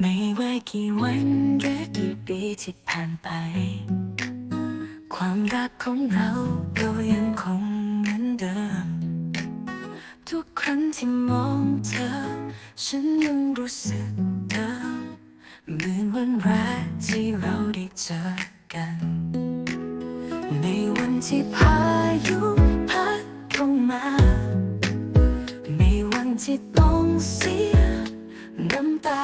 ไม่ว่ากี่วันหรือกี่ปีที่ผ่านไป ความรักของเราก็ยังคงเหมือนเดิม ทุกครั้งที่มองเธอ ฉันยังรู้สึกเดิมเหมือนวันแรกที่เราได้เจอกัน ในวันที่พายุพัดเข้ามา ในวันที่ต้องเสียน้ำตา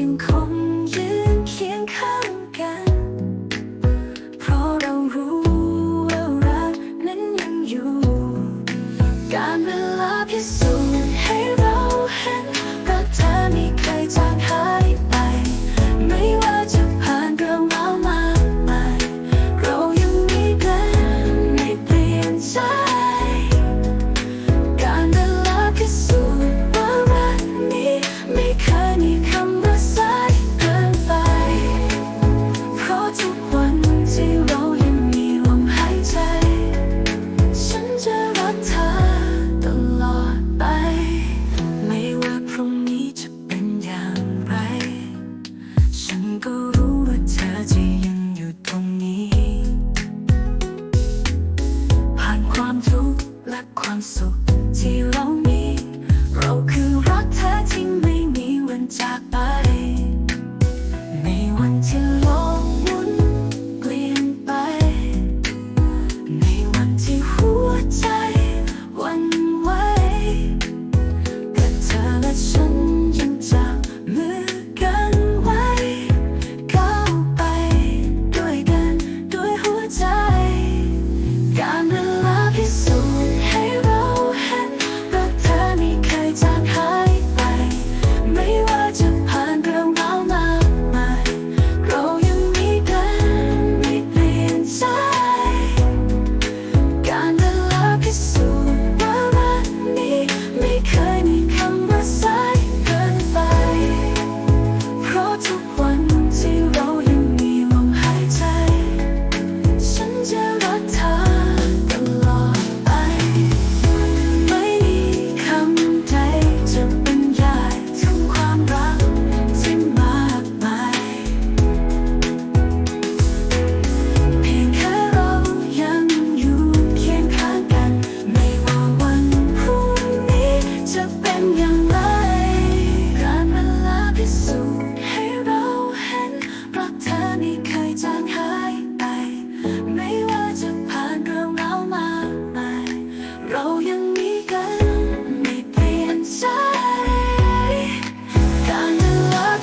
ยังคงยืนเคียงข้างกัน เพราะเรารู้ว่ารักนั้นยังอยู่ การเ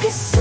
kiss